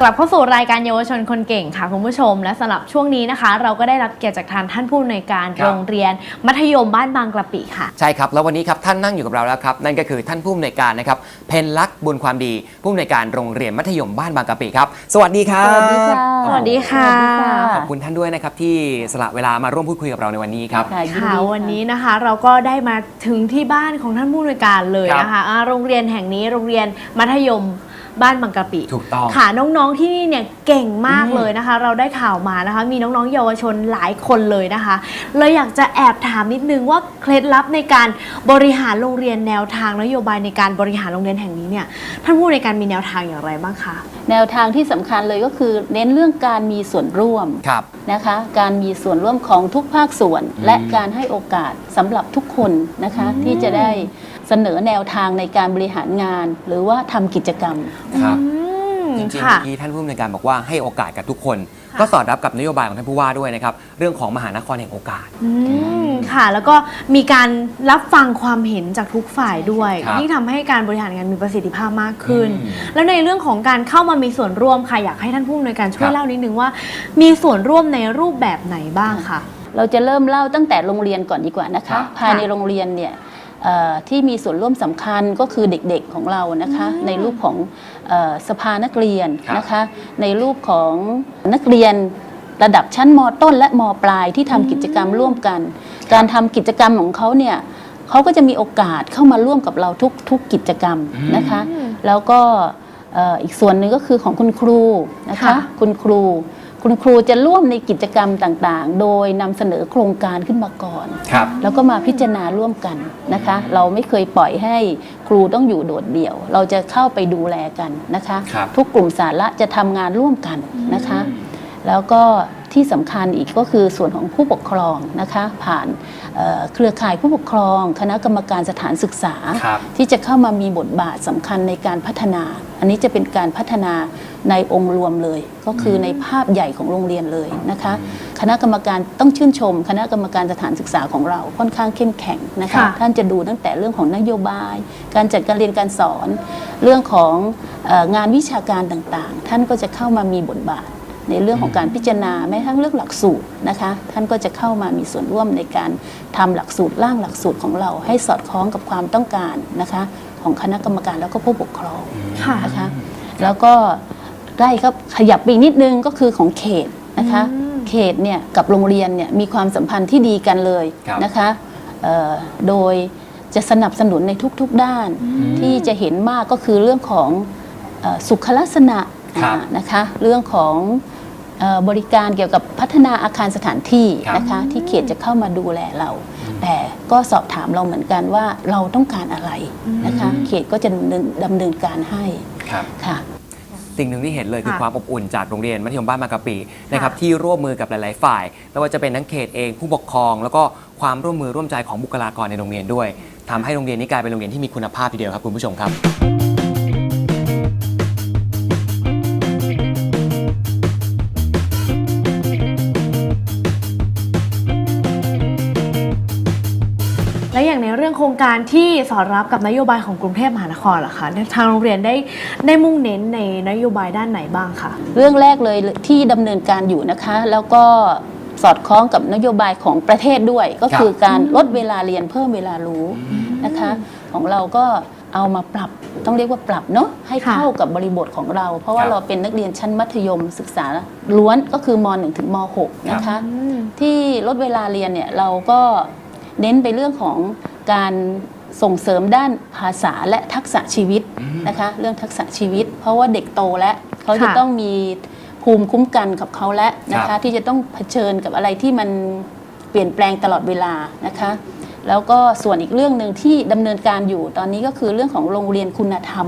กลับเข้าสู่รายการเยาวชนคนเก่งค่ะคุณผู้ชม และสำหรับช่วงนี้นะคะ เราก็ได้รับเกียรติจากทางท่านผู้อำนวยการครับ โรงเรียน มัธยมบ้านบางกระปิค่ะ ใช่ครับ แล้ววันนี้ครับท่านนั่งอยู่กับเราแล้วครับ นั่นก็คือท่านผู้อำนวยการนะครับเพนลักษณ์บุญความดี ผู้อำนวยการโรงเรียนมัธยมบ้านบางกะปิครับ สวัสดีครับสวัสดีค่ะ สวัสดีค่ะขอบคุณท่านด้วยนะครับที่สละเวลามาร่วมพูดคุยกับเราในวันนี้ครับ ค่ะยินค่ะดีวันนี้นะคะ เราก็ได้มาถึงที่บ้านของท่านผู้อำนวยการเลยนะคะอ่าโรงเรียนแห่งนี้โรงเรียนมัธยม บ้านบางกะปิถูกต้องค่ะน้องๆที่นี่เนี่ยเก่งมากอืมเลยนะคะ เราได้ข่าวมานะคะ มีน้องๆเยาวชนหลายคนเลยนะคะเลยอยากจะแอบถามนิดนึงว่าเคล็ดลับในการบริหารโรงเรียนแนวทางนโยบายในการบริหารโรงเรียนแห่งนี้เนี่ยท่านผู้ในวยการมีแนวทางอย่างไรบ้างคะแนวทางที่สำคัญเลยก็คือเน้นเรื่องการมีส่วนร่วมครับนะคะ การมีส่วนร่วมของทุกภาคส่วน และการให้โอกาสสำหรับทุกคนนะคะที่จะได้ เสนอแนวทางในการบริหารงาน หรือว่าทำกิจกรรม ครับ อืมจริงๆค่ะ เมื่อกี้ท่านผู้อำนวยการบอกว่าให้โอกาสกับทุกคนก็สอดรับกับนโยบายของท่านผู้ว่าด้วยนะครับ เรื่องของมหานครแห่งโอกาส อืมค่ะ แล้วก็มีการรับฟังความเห็นจากทุกฝ่ายด้วยครับที่ทำให้การบริหารงานมีประสิทธิภาพมากขึ้น อืมแล้วในเรื่องของการเข้ามามีส่วนร่วมค่ะอยากให้ท่านผู้อำนวยการช่วคยรับเล่านิดนึงว่า มีส่วนร่วมในรูปแบบไหนบ้างคะเราจะเริ่มเล่าตั้งแต่โรงเรียนก่อนดีกว่านะครัคะ บ ภายในโรงเรียนเนี่ยเอ่อ ที่มีส่วนร่วมสำคัญก็คือเด็กๆของเรานะคะในรูปของเออสภานักเรียนครับนะคะในรูปของนักเรียนระดับชั้นมต้นและมปลายที่ทำกิจกรรมร่วมกัน การทำกิจกรรมของเขาเนี่ยเขาก็จะมีโอกาสเข้ามาร่วมกับเราทุกทุกกิจกรรมนะคะอืมแล้วก็เอ่ออีกส่วนหนึ่งก็คือของคุณครูนะคะค่ะคุณครู คุณครูจะร่วมในกิจกรรมต่างๆ โดยนำเสนอโครงการขึ้นมาก่อน ครับ แล้วก็มาพิจารณาร่วมกันนะคะ เราไม่เคยปล่อยให้ครูต้องอยู่โดดเดี่ยว เราจะเข้าไปดูแลกันนะคะ ครับ ทุกกลุ่มสาระจะทำงานร่วมกันนะคะ แล้วก็ที่สำคัญอีกก็คือส่วนของผู้ปกครองนะคะ ผ่านเอ่อเครือข่ายผู้ปกครอง คณะกรรมการสถานศึกษา ครับ ที่จะเข้ามามีบทบาทสำคัญในการพัฒนา อันนี้จะเป็นการพัฒนา ในองค์รวมเลย ก็คือในภาพใหญ่ของโรงเรียนเลยนะคะ คณะกรรมการต้องชื่นชม คณะกรรมการสถานศึกษาของเราค่อนข้างเข้มแข็งนะคะค่ะท่านจะดูตั้งแต่เรื่องของนโยบาย การจัดการเรียนการสอน เรื่องของเอองานวิชาการต่างๆ ท่านก็จะเข้ามามีบทบาทในเรื่องของการพิจารณาแม้ทั้งเรื่องหลักสูตรนะคะ ท่านก็จะเข้ามามีส่วนร่วมในการทำหลักสูตรร่างหลักสูตรของเรา ให้สอดคล้องกับความต้องการนะคะ ของคณะกรรมการแล้วก็ผู้ปกครองค่ะนะคะ แล้วก็ ใกล้ครับขยับไปอีกนิดนึงก็คือของเขตนะคะอืมเขตเนี่ยกับโรงเรียนเนี่ยมีความสัมพันธ์ที่ดีกันเลยครับนะคะเอ่อโดยจะสนับสนุนในทุกๆด้านที่จะเห็นมากก็คือเรื่องของเอ่อสุขลักษณะครับ อ่านะคะเรื่องของเอ่อบริการเกี่ยวกับพัฒนาอาคารสถานที่ครับนะคะที่เขตจะเข้ามาดูแลเรา แต่ก็สอบถามเราเหมือนกันว่าเราต้องการอะไรนะคะ เขตก็จะดำเนินดำเนินการให้ครับ ค่ะ สิ่งหนึ่งที่เห็นเลยคือค่ะความอบอุ่นจากโรงเรียนมัธยมบ้านบางกะปินะครับที่ร่วมมือกับหลาย ๆ ฝ่ายไม่ว่าจะเป็นทั้งเขตเองผู้ปกครอง แล้วก็ความร่วมมือร่วมใจของบุคลากรในโรงเรียนด้วยทำให้โรงเรียนนี้กลายเป็นโรงเรียนที่มีคุณภาพทีเดียวครับคุณผู้ชมครับ ครงการที่สอดรับกับนโยบายของกรุงเทพมหานครล่ะคะทางโรงเรียนได้ได้มุ่งเน้นในนโยบายด้านไหนบ้างคะเรื่องแรกเลยที่ดำเนินการอยู่นะคะ แล้วก็สอดคล้องกับนโยบายของประเทศด้วย ก็คือการลดเวลาเรียนเพิ่มเวลารู้นะคะ ของเราก็เอามาปรับต้องเรียกว่าปรับเนาะให้ค่ะเข้ากับบริบทของเรา เพราะว่าครับเราเป็นนักเรียนชั้นมัธยมศึกษาล้วนก็คือม .1 ถึงม .6 นะคะอืมที่ลดเวลาเรียนเนี่ยเราก็เน้นไปเรื่องของ การส่งเสริมด้านภาษาและทักษะชีวิตนะคะ เรื่องทักษะชีวิต เพราะว่าเด็กโตแล้วเขาจะค่ะต้องมีภูมิคุ้มกันกับเขาแล้วนะครัคะบที่จะต้องเผชิญกับอะไรที่มันเปลี่ยนแปลงตลอดเวลานะคะ แล้วก็ส่วนอีกเรื่องหนึ่งที่ดำเนินการอยู่ตอนนี้ก็คือเรื่องของโรงเรียนคุณธรรม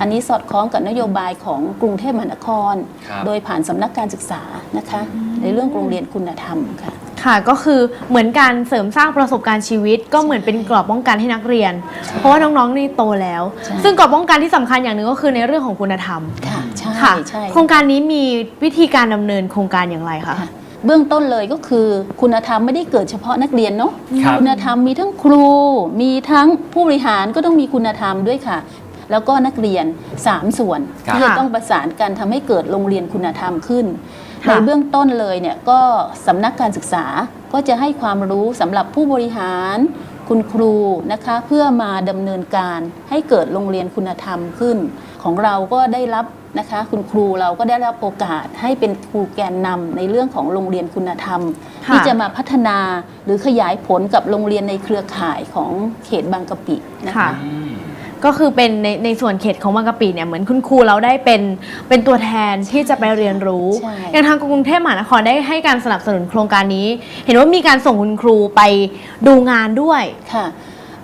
อันนี้สอดคล้องกับนโยบายของกรุงเทพมหานครครับโดยผ่านสำนักการศึกษานะคะ ในเรื่องโรงเรียนคุณธรรมค่ะ ค่ะก็คือเหมือนการเสริมสร้างประสบการณ์ชีวิต ก็เหมือนเป็นกรอบป้องกันให้นักเรียน เพราะว่าน้องๆนี่โตแล้ว ใช่ ซึ่งกรอบป้องกันที่สำคัญอย่างหนึ่งก็คือในเรื่องของคุณธรรมค่ะใช่ค่ะใช่ โครงการนี้มีวิธีการดำเนินโครงการอย่างไรคะ ค่ะเบื้องต้นเลยก็คือคุณธรรมไม่ได้เกิดเฉพาะนักเรียนเนาะครับ ณธรรมมีทั้งครู มีทั้งผู้บริหารก็ต้องมีคุณธรรมด้วยค่ะ แล้วก็นักเรียน 3 ส่วนครับ ที่จะต้องประสานกันทำให้เกิดโรงเรียนคุณธรรมขึ้นค่ะ ในเบื้องต้นเลยเนี่ยก็สำนักการศึกษาก็จะให้ความรู้สำหรับผู้บริหารคุณครูนะคะเพื่อมาดำเนินการให้เกิดโรงเรียนคุณธรรมขึ้น ของเราก็ได้รับนะคะคุณครูเราก็ได้รับโอกาสให้เป็นครูแกนนำในเรื่องของโรงเรียนคุณธรรมค่ะที่จะมาพัฒนาหรือขยายผลกับโรงเรียนในเครือข่ายของเขตบางกะปินะค่ะคะ ก็คือเป็นในในส่วนเขตของบางกะปิเนี่ยเหมือนคุณครูเราได้เป็นเป็นตัวแทนที่จะไปเรียนรู้ ใช่ อย่างทางกรุงเทพมหานครได้ให้การสนับสนุนโครงการนี้ เห็นว่ามีการส่งคุณครูไปดูงานด้วย ค่ะ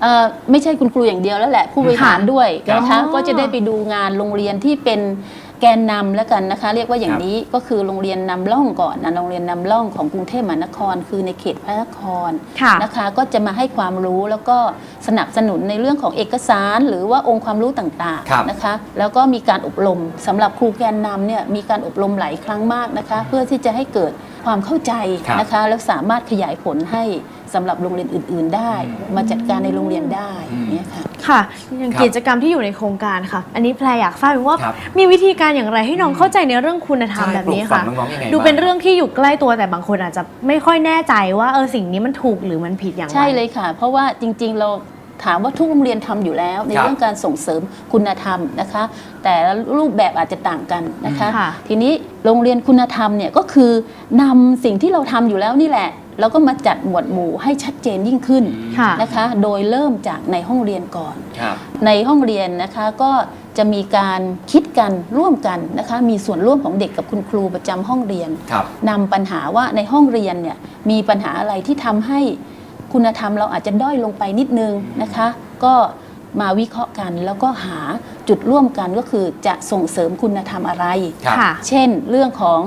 เอ่อไม่ใช่คุณครูอย่างเดียวแล้วแหละผู้บริหารค่ะด้วยนะอ๋คะอก็จะได้ไปดูงานโรงเรียนที่เป็นแกนนำแล้วกันนะคะ เรียกว่าอย่างนี้ก็คือโรงเรียนนำร่องก่อนนะโรงเรียนนำร่องของกรุงเทพมหานคร คือในเขตพระนครค่ะนะคะ ก็จะมาให้ความรู้แล้วก็สนับสนุนในเรื่องของเอกสาร หรือว่าองค์ความรู้ต่างครับๆนะคะ แล้วก็มีการอบรมสำหรับครูแกนนำเนี่ยมีการอบรมหลายครั้งมากนะคะ เพื่อที่จะให้เกิดความเข้าใจครับนะคะ แล้วสามารถขยายผลให้ สำหรับโรงเรียนอื่น ๆ ได้ มาจัดการในโรงเรียนได้เนี่ยค่ะ ค่ะอย่างครับกิจกรรมที่อยู่ในโครงการค่ะ อันนี้แพรอยากทราบว่า ครับมีวิธีการอย่างไรให้น้องเข้าใจในเรื่องคุณธรรมใช่แบบนี้ปลูกฝัค่ะ งน้องๆยังไงดูเป็นบ้าง เรื่องที่อยู่ใกล้ตัวแต่บางคนอาจจะไม่ค่อยแน่ใจว่าเออสิ่งนี้มันถูกหรือมันผิดอย่างไร ใช่เลยค่ะ เพราะว่าจริงๆเรา ถามว่าทุกโรงเรียนทำอยู่แล้วในครับเรื่องการส่งเสริมคุณธรรมนะคะ แต่ละรูปแบบอาจจะต่างกันนะคะค่ะทีนี้โรงเรียนคุณธรรมเนี่ยก็คือนำสิ่งที่เราทำอยู่แล้วนี่แหละแล้วก็มาจัดหมวดหมู่ให้ชัดเจนยิ่งขึ้นค่ะนะคะ โดยเริ่มจากในห้องเรียนก่อนครับในห้องเรียนนะคะก็จะมีการคิดกันร่วมกันนะคะ มีส่วนร่วมของเด็กกับคุณครูประจำห้องเรียนครับนำปัญหาว่าในห้องเรียนเนี่ยมีปัญหาอะไรที่ทำให้ คุณธรรมเราอาจจะด้อยลงไปนิดนึงนะคะ ก็มาวิเคราะห์กันแล้วก็หาจุดร่วมกันก็คือจะส่งเสริมคุณธรรมอะไร ครับค่ะ เช่นเรื่องของ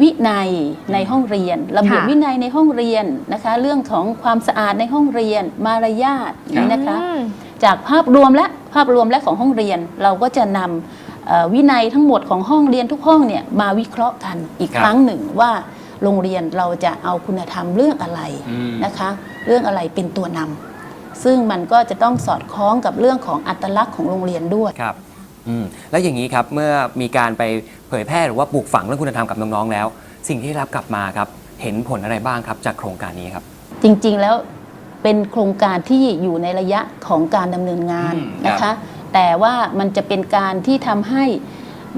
วินัยในห้องเรียน ระเบียบค่ะ วินัยในห้องเรียนนะคะ เรื่องของความสะอาดในห้องเรียน มารยาทนี่นะคะ อืม จากภาพรวมและภาพรวมและของห้องเรียน เราก็จะนำเอ่อวินัยทั้งหมดของห้องเรียนทุกห้องเนี่ยมาวิเคราะห์กันอีกครับ ครั้งหนึ่งว่า โรงเรียนเราจะเอาคุณธรรมเรื่องอะไรอืมนะคะ เรื่องอะไรเป็นตัวนำซึ่งมันก็จะต้องสอดคล้องกับเรื่องของอัตลักษณ์ของโรงเรียนด้วยครับอืมแล้วอย่างนี้ครับเมื่อมีการไปเผยแพร่หรือว่าปลูกฝังเรื่องคุณธรรมกับน้องๆแล้ว สิ่งที่ได้รับกลับมาครับเห็นผลอะไรบ้างครับจากโครงการนี้ครับ จริงๆแล้วเป็นโครงการที่อยู่ในระยะของการดำเนินงานอืมนะครัคะบแต่ว่ามันจะเป็นการที่ทำให้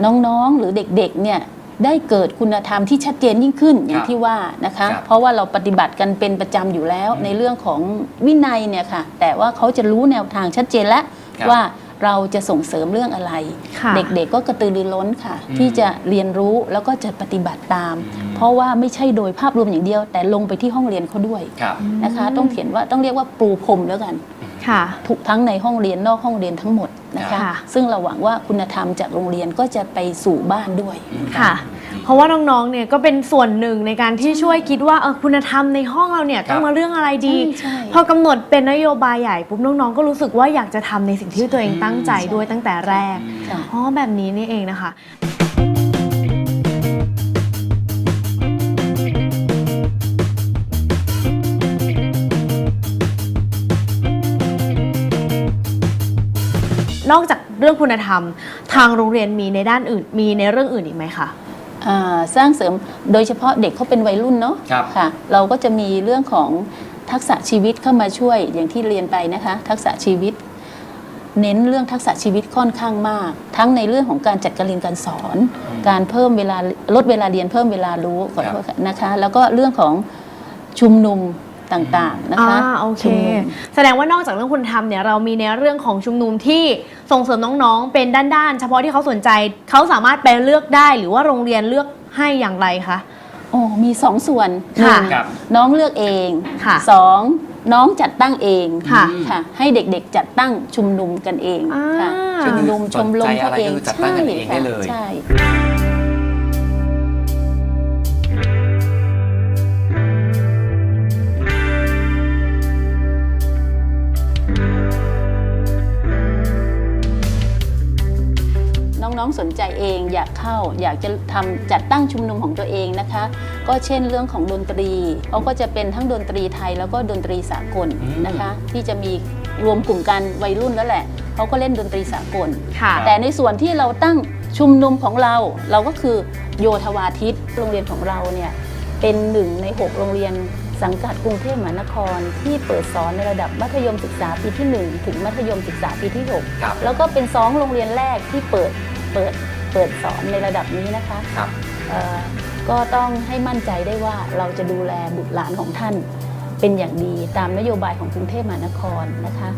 น้องๆหรือเด็กๆเนี่ย ได้เกิดคุณธรรมที่ชัดเจนยิ่งขึ้นอย่างที่ว่านะคะครับเพราะว่าเราปฏิบัติกันเป็นประจำอยู่แล้ว ในเรื่องของวินัยเนี่ยค่ะ แต่ว่าเขาจะรู้แนวทางชัดเจนแล้วครับว่าเราจะส่งเสริมเรื่องอะไรค่ะเด็กๆก็กระตือรือร้นค่ะอืมที่จะเรียนรู้แล้วก็จะปฏิบัติตาม เพราะว่าไม่ใช่โดยภาพรวมอย่างเดียว แต่ลงไปที่ห้องเรียนเขาด้วยครับนะคะ ต้องเขียนว่าต้องเรียกว่าปูพรมแล้วกัน ค่ะทุกทั้งในห้องเรียนนอกห้องเรียนทั้งหมดนะคะค่ะซึ่งเราหวังว่าคุณธรรมจากโรงเรียนก็จะไปสู่บ้านด้วยค่ะ เพราะว่าน้องๆเนี่ยก็เป็นส่วนหนึ่งในการที่ช่วยคิดว่าเออคุณธรรมในห้องเราเนี่ยต้องมาเรื่องอะไรดีใช่ใช่พอกำหนดเป็นนโยบายใหญ่ปุ๊บน้องๆ ก็รู้สึกว่าอยากจะทำในสิ่งที่ตัวเองตั้งใจด้วยตั้งแต่แรกค่ะอ๋อแบบนี้นี่เองนะคะ นอกจากเรื่องคุณธรรม ทางโรงเรียนมีในด้านอื่น มีในเรื่องอื่นอีกไหมคะอ่าสร้างเสริมโดยเฉพาะเด็กเขาเป็นวัยรุ่นเนาะครับ ค่ะ เราก็จะมีเรื่องของทักษะชีวิตเข้ามาช่วยอย่างที่เรียนไปนะคะ ทักษะชีวิต เน้นเรื่องทักษะชีวิตค่อนข้างมาก ทั้งในเรื่องของการจัดการเรียนการสอน การเพิ่มเวลาลดเวลาเรียนเพิ่มเวลารู้ขอโทษค่ะนะคะ แล้วก็เรื่องของชุมนุม ต่างๆนะคะอ่าโอเค ชุมนุม แสดงว่านอกจากเรื่องคุณธรรมเนี่ยเรามีในเรื่องของชุมนุมที่ส่งเสริมน้องๆ เป็นด้านๆ เฉพาะที่เขาสนใจเขาสามารถไปเลือกได้หรือว่าโรงเรียนเลือกให้อย่างไรคะ โอ้มีสองส่วนหค่ะนึ่งครับน้องเลือกเองค่ะสองน้องจัดตั้งเองค่ะค่ะ ให้เด็กๆจัดตั้งชุมนุมกันเองอ่า ค่ะชุมนุมชมรมเขาเองสนใจอะไรก็คือจัดตั้งกันเองได้เลย ใช่ ใจเองอยากเข้าอยากจะทำจัดตั้งชุมนุมของตัวเองนะคะ ก็เช่นเรื่องของดนตรีเขาก็จะเป็นทั้งดนตรีไทยแล้วก็ดนตรีสากลอืมนะคะ ที่จะมีรวมกลุ่มกันวัยรุ่นแล้วแหละเขาก็เล่นดนตรีสากลค่ะแต่ในส่วนที่เราตั้งชุมนุมของเราเราก็คือโยธวาทิตโรงเรียนของเราเนี่ยเป็นหนึ่งใน 6 โรงเรียนสังกัดกรุงเทพมหานคร ที่เปิดสอนในระดับมัธยมศึกษาปีที่ 1 ถึงมัธยมศึกษาปีที่ครับ6แล้วก็เป็น 2 โรงเรียนแรกที่เปิด เปิดเปิดสอนในระดับนี้นะคะครับเอ่อก็ต้องให้มั่นใจได้ว่าเราจะดูแลบุตรหลานของท่านเป็นอย่างดีตามนโยบายของกรุงเทพมหานครนะคะ